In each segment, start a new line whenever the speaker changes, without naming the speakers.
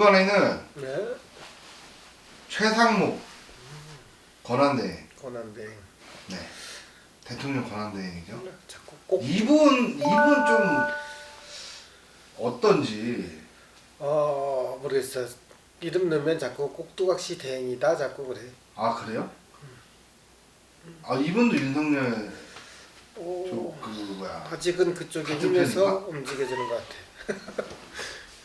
이번에는
네.
최상목 권한대행.
권한대.
네. 대통령 권한대행이죠.
자꾸 꼭
이분 이분 좀 어떤지
어, 모르겠어. 이름 넣으면 자꾸 꼭두각시 대행이다 자꾸 그래.
아 그래요? 아 이분도 윤석열
오,
저그 뭐야
아직은 그쪽에
같은
힘에서
편인가?
움직여지는 것 같아.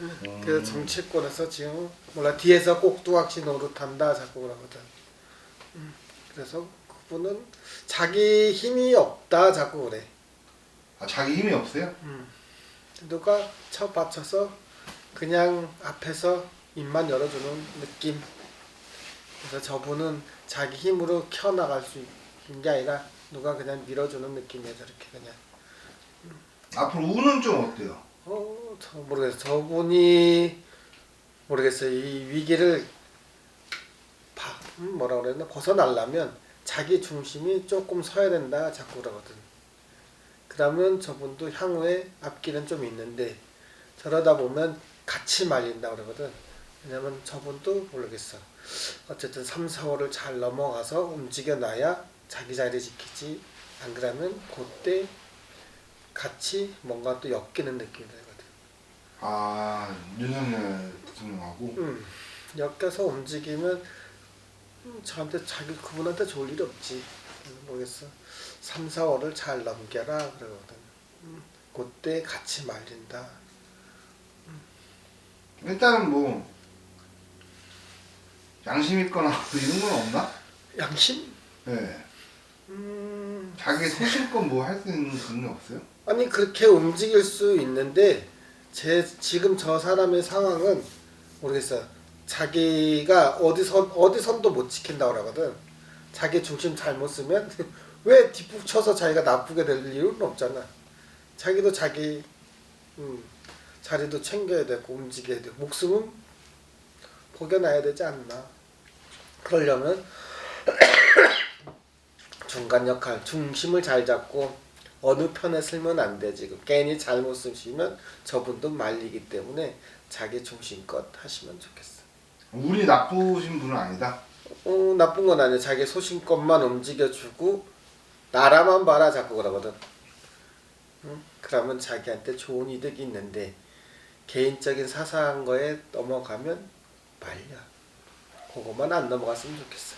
음,
그 정치권에서 지금 몰라 뒤에서 꼭두각시 노릇한다 자꾸 그러거든. 음, 그래서 그분은 자기 힘이 없다 자꾸 그래.
아 자기 힘이 없어요?
누가 쳐 받쳐서 그냥 앞에서 입만 열어주는 느낌. 그래서 저분은 자기 힘으로 켜 나갈 수 있는 게 아니라 누가 그냥 밀어주는 느낌이에요 저렇게 그냥.
앞으로 우는 좀 어때요?
어, 저 모르겠어. 저분이 모르겠어요. 이 위기를 바, 음, 뭐라 그랬나 벗어나려면 자기 중심이 조금 서야 된다 자꾸 그러거든. 그러면 저분도 향후에 앞길은 좀 있는데 저러다 보면 같이 말린다 그러거든. 왜냐면 저분도 모르겠어. 어쨌든 3, 4월을 잘 넘어가서 움직여놔야 자기 자리 지키지. 안 그러면 그때 같이 뭔가 또 엮이는 느낌이 들거든.
아 윤석열 대통령하고
음, 엮여서 움직이면 음, 저한테 자기 그분한테 좋을 일이 없지. 음, 모르겠어. 3, 4월을 잘 넘겨라 그러거든. 음, 그때 같이 말린다.
일단은 뭐 양심 있거나 뭐 이런 건 없나?
양심?
네.
음,
자기 소신껏 뭐 할 수 있는 그런 게 없어요?
아니 그렇게 움직일 수 있는데 제 지금 저 사람의 상황은 모르겠어요. 자기가 어디선 어디선도 못 지킨다 그러거든. 자기 중심 잘못 쓰면 왜 뒷북 쳐서 자기가 나쁘게 될 이유는 없잖아. 자기도 자기 음, 자리도 챙겨야 되고 움직여야 되고 목숨은 포겨놔야 되지 않나. 그러려면 중간 역할, 중심을 잘 잡고 어느 편에 쓰면 안 되지. 그 괜히 잘못 쓰시면 저분도 말리기 때문에 자기 중심껏 하시면 좋겠어.
운이 나쁘신 분은 아니다.
어, 나쁜 건 아니야. 자기 소신껏만 움직여주고 나라만 봐라 자꾸 그러거든. 응? 그러면 자기한테 좋은 이득이 있는데 개인적인 사사한 거에 넘어가면 말려. 그거만 안 넘어갔으면 좋겠어.